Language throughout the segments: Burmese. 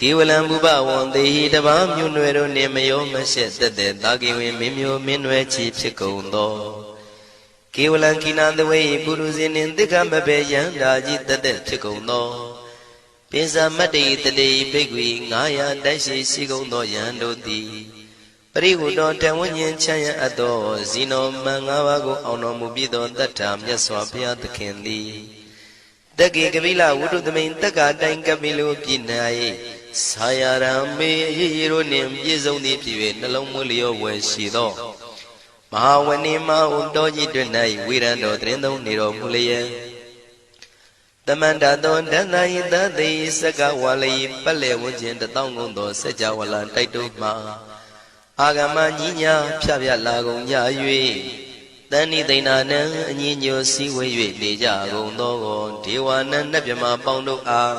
ကေဝလံဘုဘဝံတေဟိတပားမြို့နွယ်တို့နှင့်မယောမရှက်သက်သက်တာကိဝင်မင်းမျိုးမင်းနွယ်ချီဖြစ်ကုန်သောကေဝလံကိနာတဝေပုရုဇဉ်နှင့်တိက္ခမဘေယံဓာကြီးသက်သက်ဖြစ်ကုန်သောပိစမတ္တိတတိဘိက္ခွေ900တိုက်ရှိရှိကုန်သောယံတို့သည်ပရိဝတ္တောတဝဉ္ဉ္ချမ်းရအပ်သောဇီနောမန်၅ပါးကိုအောင်တော်မူပြီးသောတတ္ထာမြတ်စွာဘုရားသခင်သည်တက္ကေကပိလဝုဒ္ဓသမိန်တက္ကာတိုင်ကပိလိုပြည်၌ သာယရံမေအရေးရတို့နှင့်ပြည့်စုံသည်ဖြစ်၍နှလုံးမွေးလျောဝယ်ရှိသောမဟာဝဏိမဟုတောကြီးတွင်၌ဝိရံတော်တရင်သုံးနေတော်မူလျက်တမန္တသောဒန္တယိတသိစကဝါလိပက်လေဝန်းကျင်တထောင်ကုန်သောစัจ java လာတိုက်တို့မှာအာဂမညီညာဖြဖြလာကုန်ကြ၍တန်ဤသိဏနံအညီညွတ်စည်းဝေး၍နေကြကုန်သောဒေဝနံနတ်မြမပေါင်းတို့အား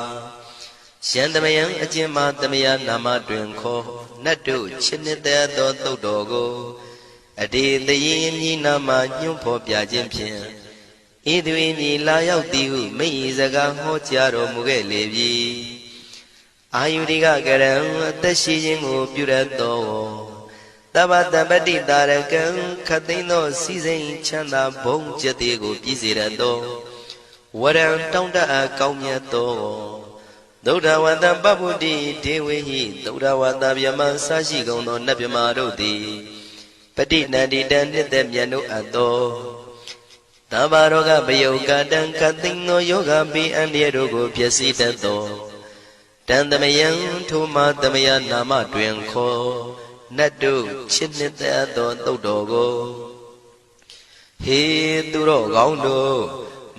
ရှန္တမယံအကျဉ်းမှာတမယနာမတွင်ခေါ်နတ်တို့ချစ်နှစ်သက်သောတုတ်တော်ကိုအတေတရင်မြည်နာမညွှန်ဖော်ပြခြင်းဖြင့်ဤသူ၏မြည်လာရောက်သည်ဟုမိဤစကားဟောကြားတော်မူခဲ့လေပြီအာယုရိကကရံအသက်ရှိခြင်းကိုပြုရသောတဗ္ဗတပတိတာရကံခတ်သိမ်းသောစီစိန်ချမ်းသာဘုံကျက်သေးကို ပြည့်စေရသောဝရံတောင်းတအပ်ကောင်းမြတ်သော သုဒ္ဓဝတ္တပပုတ္တိဒေဝေဟိသုဒ္ဓဝတ္တဗျမဆရှိကုန်သောနတ်မြမာတို့သည်ပဋိနန္တိတံနှစ်သက်မြတ်တို့အပ်သောတဘာရောဂပယုတ်ကတံကသိင်သောယောဂပိအန္တရတို့ကိုဖြစ်စီတတ်သောတန်သမယံထိုမသမယနာမတွင်ခေါ်နတ်တို့ချစ်နှစ်သက်သောသုတ်တော်ကိုဟေသူတော်ကောင်းတို့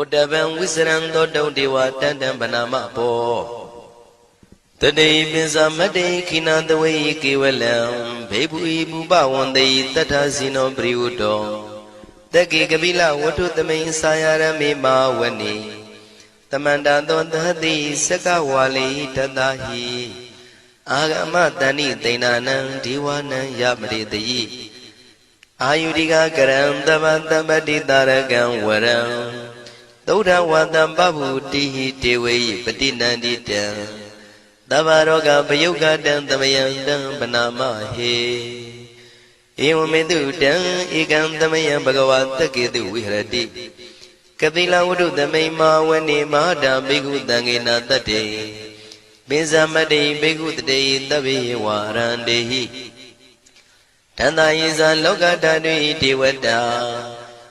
ဝတ္တဗံဝိစရံသောတုံဒေဝတန်တံဗနာမဘောတတိပိစမတေခိနာတဝေကေဝလံဘေဘူဤပူပဝန္တေတထဇိနောပရိဝတ္တောတကေကပိလဝတ္ထုသမိန်စာယရမေမာဝနိတမန္တသောသတိစကဝါလိတတဟိအာဂမတဏိတိဏနံဒေဝနံယမရိတိအာယုတိကကရံတမတမတိတာရကံဝရံ သုဒ္ဓဝတံပဗုတိဟိတေဝေပတိနန္တိတံသဗ္ဗရောဂပယုတ်ကတံသမယံတံပနာမဟေဧဝမေတုတံဧကံသမယံဘဂဝါတကေတုဝိဟရတိကတိလဝတ္ထုသမိန်မာဝနေမဟာတာဘိက္ခုတံဃေနာတတ္တေပိဇမတိဘိက္ခုတတေတဗ္ဗေဝါရန္တေဟိတန္တာယေဇာလောကဓာတုဣဒေဝတာ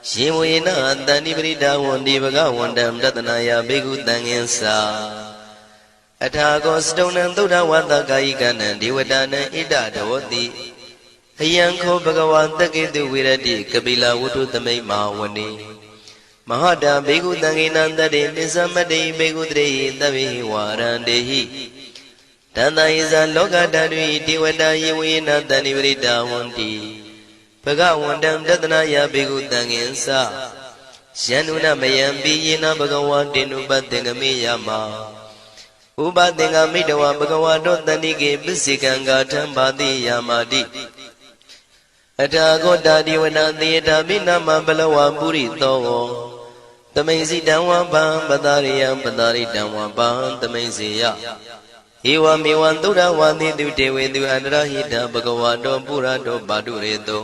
ရှင်ဝေနတန္တိပရိဒါဝန္တိဘဂဝန္တံတတနာယဘိက္ခုတံဃင်္စာအထာကောစတုံနံသုဒ္ဓဝတ္တကာယိကနံဒေဝတာနံဣဒဒေဝတိအယံခောဘဂဝါတကေတုဝိရတိကပိလဝတ္ထုသမိတ်မဟာဝနေမဟာတာဘေကုတံဃိနံတတေပိသမတေဘေကုတရေတဗေဝါရန္တေဟိတန္တယဇလောကတတွင်ဒေဝတာယေဝေနတဏိပရိတာဝန္တိ ဘဂဝန္တံတတနာယဘေကုတံဃင်္စယန္နုနမယံပိယေနဘဂဝါတေနုပတ္တေငမေယမဥပသင်္ကမိတဝဘဂဝါတောတဏိကေပစ္စေကံဂါထံဘာတိယာမာတိအထာဂောတာဒီဝနာသေတာမိနာမဘလဝပုရိသောသမိန်စီတံဝံပံပတာရိယံပတာရိတံဝံပံသမိန်စီယဧဝမေဝံသုဒ္ဓဝါတိတုတေဝေသူအန္တရဟိတဘဂဝါတောပုရတောပါတုရေတော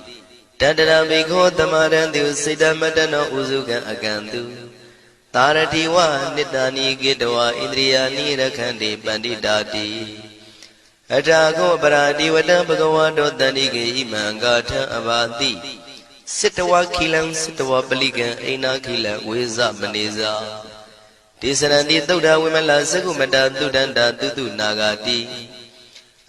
တတရဘိခောသမရံတုစိတ္တမတနောဥစုကံအကံတုသာရတိဝနိတာနိကေတဝဣန္ဒြိယာနိရခန္တိပန္တိတာတိအထာကောပရာတိဝတံဘဂဝါတောတန္တိကေဣမံဂါထံအဘာတိစိတဝခိလံစိတဝပလိကံအိနာခိလံဝေဇမနေဇာဒေသရဏတိသုဒ္ဓဝိမလသကုမတသုဒန္တာတုတုနာဂာတိ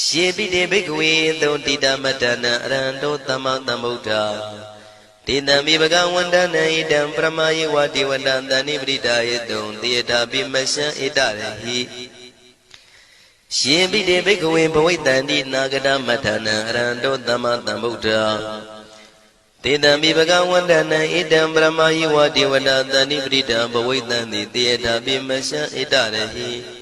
ရှေပိတေဘိက္ခဝေသုံတိတမတနံအရဟံတောသမ္မာသမ္ဗုဒ္ဓတေတံမိဘဂဝန္တနံဣတံပရမယေဝတိဝတံတဏိပရိဒါယေတုံတေတာပိမရှံဣတရဟိရှင်ပိတေဘိက္ခဝေဘဝိတန္တိနာဂတမထနံအရဟံတောသမ္မာသမ္ဗုဒ္ဓတေတံမိဘဂဝန္တနံဣတံပရမယေဝတိဝတံတဏိပရိဒံဘဝိတန္တိတေတာပိမရှံဣတရဟိ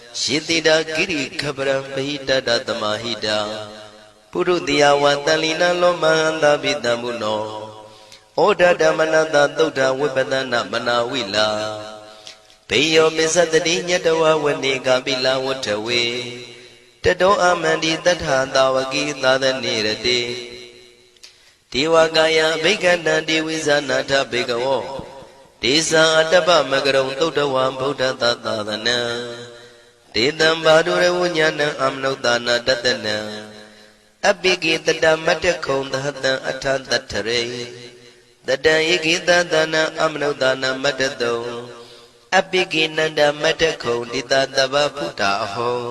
ယေတိတာကိရိခပရံပိတတတမဟိတာပုရုတိယဝတန်လီနာလောမဟန္တာပိတံမုနောဩဒဓမ္မနတသုဒ္ဓဝိပဒနာမနာဝိလာဘေယောမစ္စတတိညတဝဝနေကပိလဝတ္ထဝေတတောအမန္တိတထသာဝကိသာသနေရတိဒေဝကာယဘိက္ခန္တံဒေဝိဇာနာထဘေကဝောဒေသံအတ္တပမကရုံသုတ်တဝံဗုဒ္ဓသာသသနံ ဒေတံဘာဒုရဝဉ္ဉဏံအမနုဿာနာတတနံအပိကိတတမတ္တခုံသဟတံအထတထရေတတံဧကိတသနံအမနုဿာနာမတ္တတုံအပိကိနန္ဒမတ္တခုံတိတတဗဗုဒ္ဓအဟော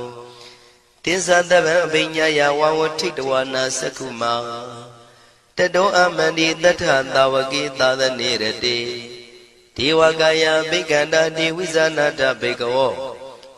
တိသတဗံအဘိညာယဝဝထိတဝနာသက္ခုမာတတောအမန္တိတထသာဝကိသာသနေရတိဒေဝကာယဘိက္ခန္တာဒေဝိဇာနာတဘေကဝော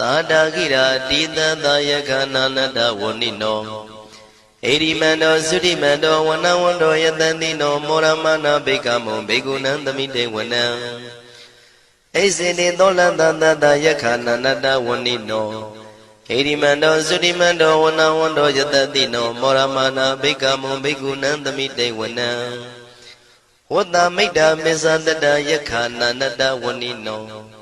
သာတာကိရာတိတသာယကနာနတဝဏိနောဣရိမန္တောသုရိမန္တောဝနဝန္တောယတတိနောမောရမနာဘိကမောဘေကုဏံသမိတေဝနံဣစေတိသောလတသတယခာနန္တဝဏိနောဣရိမန္တောသုရိမန္တောဝနဝန္တောယတတိနောမောရမနာဘိကမောဘေကုဏံသမိတေဝနံဝတ္တမိတ်တာမေဇတတယခာနန္တဝဏိနော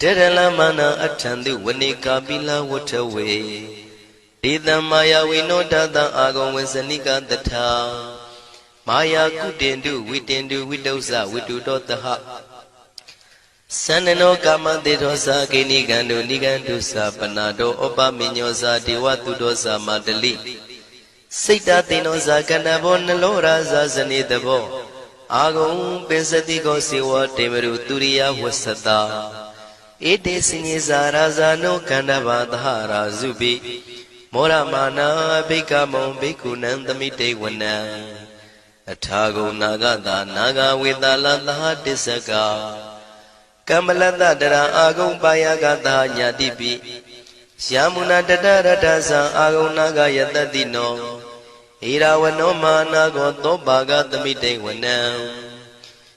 တေရလမနာအထံတိဝနိကာပိလဝထဝေဒေတံမာယဝိနောတတံအာဂုံဝေစနိကတထာမာယာကုတင်တုဝိတင်တုဝိတုဇဝိတုတောတဟသန္နနောကာမတေသောသာကိနိကံတုနိကံတုသာပနာတောဩပမညောသာဒေဝတုတောသာမတလိစိတ်တသိနောသာကဏဘောနလောရာဇာဇနေတဘောအာဂုံပင်စတိကောစေဝတေမရုသူရိယဝဆတာ ဧတေစိညေဇာရာဇာနောကန္တဘာသဟရာဇုပိမောရမာနာဘိကမောဘိက္ခုနံသမိတေဝနံအထာဂုံနာဂတာနာဂဝေတာလသဟတစ္စကကမ္မလတတရာအာဂုံပါယကတာညာတိပိယာမုနာတတရတ္ထသံအာဂုံနာဂယတတိနောဣရာဝနောမာနာကောသောဘာဂသမိတေဝနံ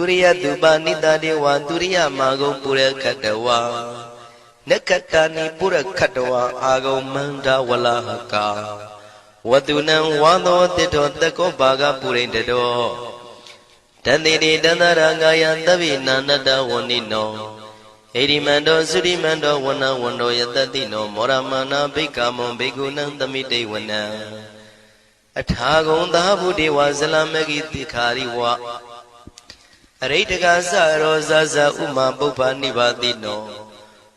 သူရိယတုပနိတတေဝသူရိယမဂုံပုရခတဝါနက္ခတာနိပုရခတဝါအာဂုံမန္တဝလဟကာဝတုနံဝါသောတိတောတကောဘာဂပုရိန္တတောတန်တိတိတန္တရာကာယသဗ္ဗိနာနတဝဏိနောဣရိမန္တောသုရိမန္တောဝနဝန္တောယတတိနောမောရမနာဘိက္ခမွန်ဘိက္ခုနံသမိတေဝနံအထာဂုံသာဗုဒေဝဇလမဂိတိခာရိဝ အရိတကသရောဇဇဥမာပုပ္ပနိဗ္ဗာတိနော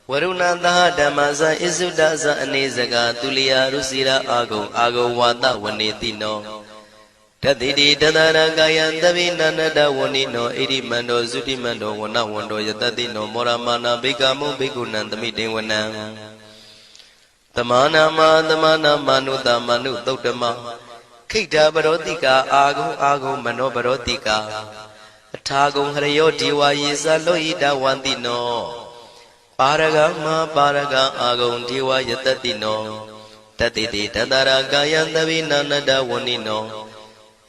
ဝရုဏသဟဓမ္မဇဣစုဒဇအနေစကသူလျာရုစီရာအာဂုံအာဂုံဝါဒဝနေတိနောတတိတိတတရကာယံသဗ္ဗိနန္တဝဏိနောဣရိမန္တောသုတိမန္တောဝနဝန္တောယတတိနောမောရမာနာဘိကမုဘိကုဏံသမိတေဝနံသမာနာမသမာနာမနုတမနုသုတ်တမခိတ္တပရောတိကာအာဂုံအာဂုံမနောပရောတိကာ အထာဂုံဟရယောဒေဝယေသလောဣတဝန္တိနောပါရဂမပါရဂအာဂုံဒေဝယတတိနောတတိတိတတရာကာယံသဗ္ဗိနာနတဝဏိနော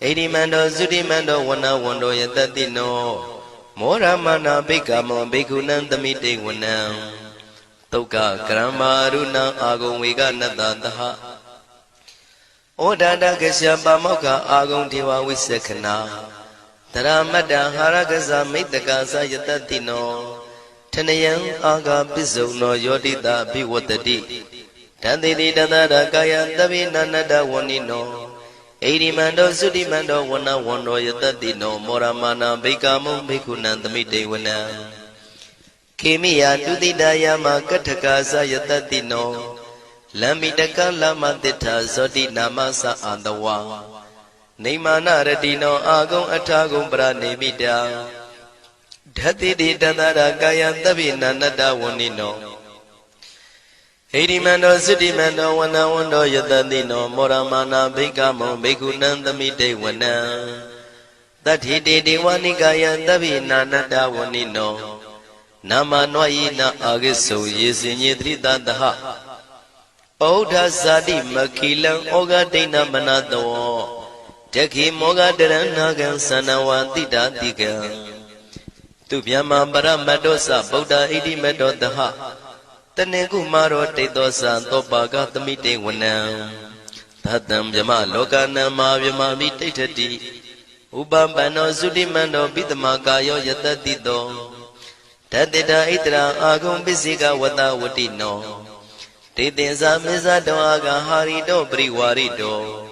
ဣတိမန္တောသုတိမန္တောဝနဝန္တောယတတိနောမောရမနာဘိက္ခမောဘိက္ခုနံသမိတေဝနံတုတ်ကကရမရုဏံအာဂုံဝေကနတသဟဩဒန္တကစ္စပါမောက္ခအာဂုံဒေဝဝိသခနာ တရမတ္တဟာရကဇမိတ္တကာသယတတိနောထနယံအာဂပစ္စုံနောယောတိတာဘိဝတ္တိတန်တိတိတတရကာယသဗ္ဗိနန္တဝဏိနောဣရိမန္တောသုတိမန္တောဝနဝန္တောယတတိနောမောရမာနာဘိကာမုံဘိက္ခုနံသမိတေဝနံခေမိယတုတိတယမကထကာသယတတိနောလမ္မိတကလမတိထာဇောတိနာမသအာတဝါ နေမာနရတိနောအာဂုံအထာဂုံပရနေမိတာဓတ္တိတိတတရာကာယသဗ္ဗိနန္တဝဏိနောဟိရိမန္တောသုတိမန္တောဝနဝန္တောယတတိနောမောရမာနာဘိကမောဘိက္ခုနံသမိတေဝနံတတိတေဒေဝနိကာယသဗ္ဗိနာနတဝဏိနောနာမနွာယိနာအာဂိစုယေစင်ညေသတိတတဟဩဒဇာတိမခိလံဩဃဒိဏမနတော တခိမောဃတရဏကံသနဝတိတာတိကံသူဗျမပရမတ္တောသဗုဒ္ဓဣတိမတ္တောတဟတနေကုမာရောတိတ်သောသံသောပါကသမိတေဝနံသတ္တံမြမလောကနံမာမြမမိတိဋ္ဌတိဥပပန္နောသုတိမန္တောပိတမကာယောယတတိတောတတ္တတာဣတရာအာဂုံပစ္စေကဝတဝတိနောတေတင်္စာမေဇတောအာဂဟာရိတောပရိဝါရိတော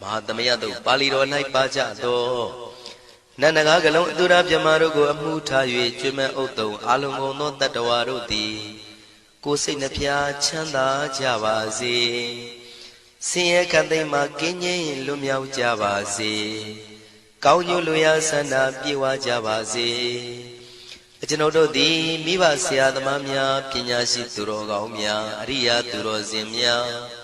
မဟာသမယတုတ်ပါဠိတော်၌ပါကြသောနန္ဒကားကလုံးအတုရပြမတို့ကိုအမှုထား၍ကျွမ်းမဥတုံအာလုံကုန်သောတတ္တဝါတို့သည်ကိုယ်စိတ်နှဖျားချမ်းသာကြပါစေဆင်းရဲခတ်သိမ်းမှကင်းငြိမ်းလွတ်မြောက်ကြပါစေကောင်းကျိုးလူရဆန္ဒပြေဝကြပါစေကျွန်ုပ်တို့သည်မိဘဆရာသမားများပညာရှိသူတော်ကောင်းများအရိယာသူတော်စင်များ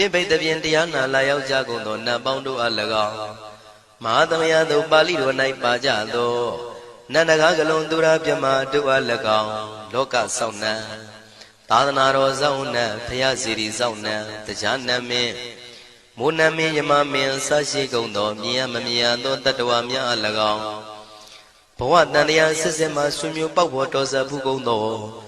ပြင့်ပိတ်သဖြင့်တရားနာလာရောက်ကြကုန်သောနတ်ပေါင်းတို့အား၎င်းမဟာသမယသို့ပါဠိတော်၌ပါကြသောနန္ဒကားကလုံးသူရာပြမတို့အား၎င်းလောကဆောင်နှံသာသနာတော်ဆောင်နှံဘုရားစီရီဆောင်နှံတရားနမင်းမိုးနမင်းယမမင်းဆရှိကုန်သောမြင်ရမမြင်ရသောတတ္တဝါများအား၎င်းဘဝတန်တရားစစ်စစ်မှဆွေမျိုးပေါက်ဖို့တော်စပ်ဘူးကုန်သော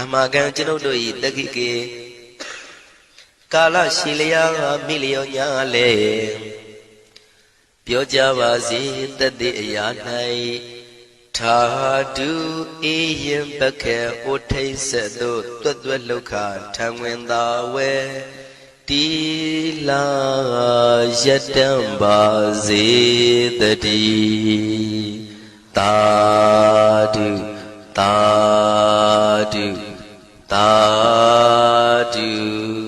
အမကံကျွန်ုပ်တို့၏တက္ခိကေကာလရှိလျာမိလျောညာလေပြောကြပါစေတသက်အရာ၌ထာတုအေယံပခေဩထိတ်ဆက်သို့တွတ်တွတ်လောက်ခထံဝင်သာဝဲတီလာယတံပါစေတည်းတာတုတာတု သာဓု